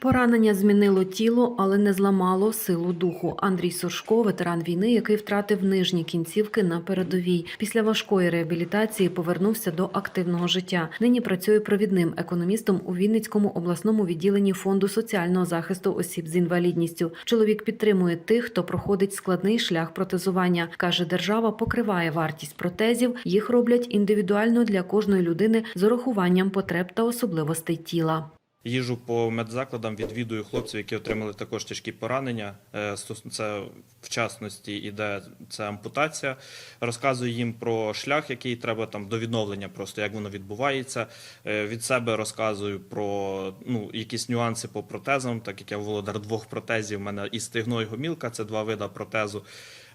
Поранення змінило тіло, але не зламало силу духу. Андрій Сушко, ветеран війни, який втратив нижні кінцівки на передовій. Після важкої реабілітації повернувся до активного життя. Нині працює провідним економістом у Вінницькому обласному відділенні фонду соціального захисту осіб з інвалідністю. Чоловік підтримує тих, хто проходить складний шлях протезування. каже, держава покриває вартість протезів. Їх роблять індивідуально для кожної людини з урахуванням потреб та особливостей тіла. Їжу по медзакладам, відвідую хлопців, які отримали також тяжкі поранення. Е, Це в частності іде це ампутація. Розказую їм про шлях, який треба там до відновлення, просто як воно відбувається. Е, Від себе розказую про ну, якісь нюанси по протезам, так як я володар двох протезів. У мене і стегно, і гомілка це два вида протезу.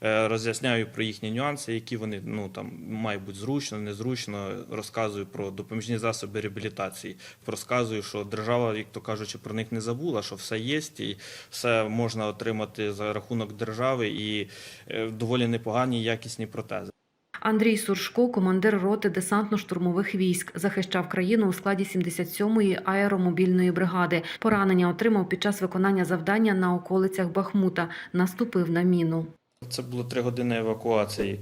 Е, Роз'ясняю про їхні нюанси, які вони ну там мають бути зручно, незручно. Розказую про допоміжні засоби реабілітації. Розказую, що держава, як то кажучи, про них не забула, що все є, і все можна отримати за рахунок держави, і е, доволі непогані якісні протези. Андрій Суршко, командир роти десантно-штурмових військ, захищав країну у складі 77-ї аеромобільної бригади. Поранення отримав під час виконання завдання на околицях Бахмута. Наступив на міну. Це було три години евакуації.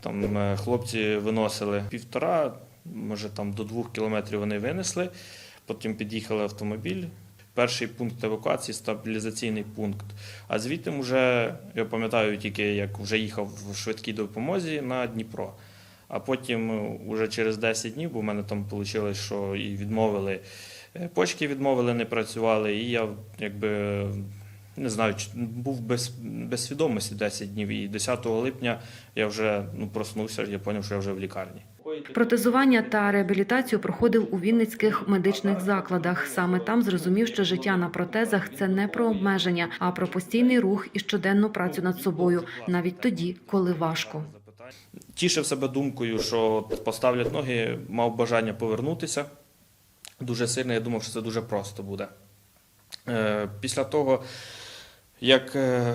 Там е, хлопці виносили півтора, може там до двох кілометрів вони винесли. Потім під'їхали автомобіль. Перший пункт евакуації стабілізаційний пункт. А звідти вже я пам'ятаю тільки, як вже їхав в швидкій допомозі на Дніпро. А потім е, уже через 10 днів, бо в мене там вийшло, що і відмовили, е, почки відмовили, не працювали, і я якби не знаю, був без, без свідомості 10 днів. І 10 липня я вже ну, проснувся, я зрозумів, що я вже в лікарні. Протезування та реабілітацію проходив у вінницьких медичних закладах. Саме там зрозумів, що життя на протезах це не про обмеження, а про постійний рух і щоденну працю над собою, навіть тоді, коли важко. Тішив себе думкою, що поставлять ноги, мав бажання повернутися. Дуже сильно, я думав, що це дуже просто буде. Е, Після того, як е,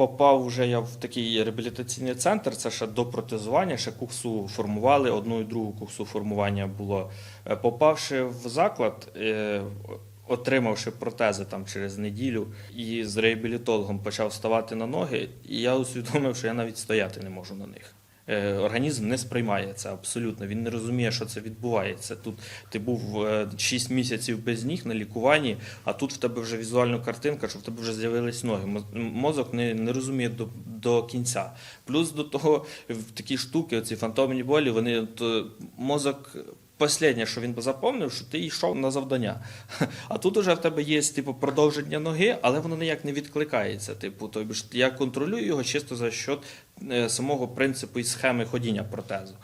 попав вже я в такий реабілітаційний центр, це ще до протезування, ще курсу формували, одну і другу курсу формування було. Е, Попавши в заклад, е, отримавши протези там через неділю, і з реабілітологом почав ставати на ноги, і я усвідомив, що я навіть стояти не можу на них. Е, Організм не сприймає це абсолютно. Він не розуміє, що це відбувається. Тут ти був е, 6 місяців без ніг на лікуванні, а тут в тебе вже візуальна картинка, що в тебе вже з'явились ноги. Мозок не, не розуміє до, до кінця. Плюс до того, в такі штуки, оці фантомні болі, вони то мозок. Останнє, що він запомнив, що ти йшов на завдання. А тут уже в тебе є типу, продовження ноги, але воно ніяк не відкликається. Типу, тобі ж я контролюю його чисто за счет е, самого принципу і схеми ходіння протезу.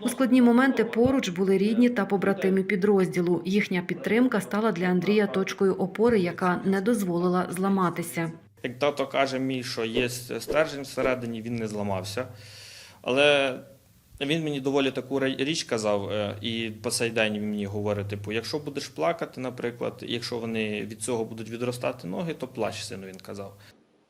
У складні моменти поруч були рідні та побратими підрозділу. Їхня підтримка стала для Андрія точкою опори, яка не дозволила зламатися. Як тато каже мій, що є стержень всередині, він не зламався. Але він мені доволі таку річ казав, е, і по сей день він мені говорить: типу, якщо будеш плакати, наприклад, якщо вони від цього будуть відростати ноги, то плач, сину, він казав.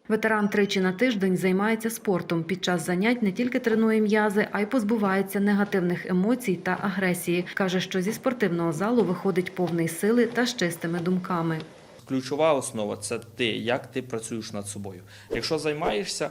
Ветеран тричі на тиждень займається спортом. Під час занять не тільки тренує м'язи, а й позбувається негативних емоцій та агресії. Каже, що зі спортивного залу виходить повний сили та з чистими думками. Ключова основа це ти, як ти працюєш над собою. Якщо займаєшся,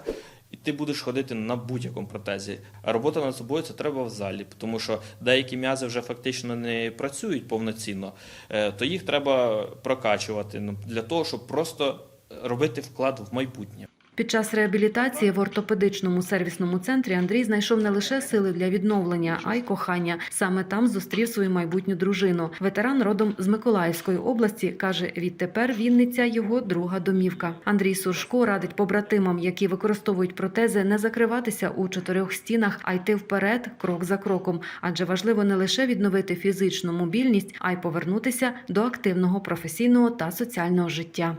ти будеш ходити на будь-якому протезі. А робота над собою це треба в залі, тому що деякі м'язи вже фактично не працюють повноцінно, е, то їх треба прокачувати ну, для того, щоб просто робити вклад в майбутнє. Під час реабілітації в ортопедичному сервісному центрі Андрій знайшов не лише сили для відновлення, а й кохання. Саме там зустрів свою майбутню дружину. Ветеран родом з Миколаївської області каже: відтепер Вінниця його друга домівка. Андрій Суршко радить побратимам, які використовують протези, не закриватися у чотирьох стінах, а йти вперед, крок за кроком. Адже важливо не лише відновити фізичну мобільність, а й повернутися до активного професійного та соціального життя.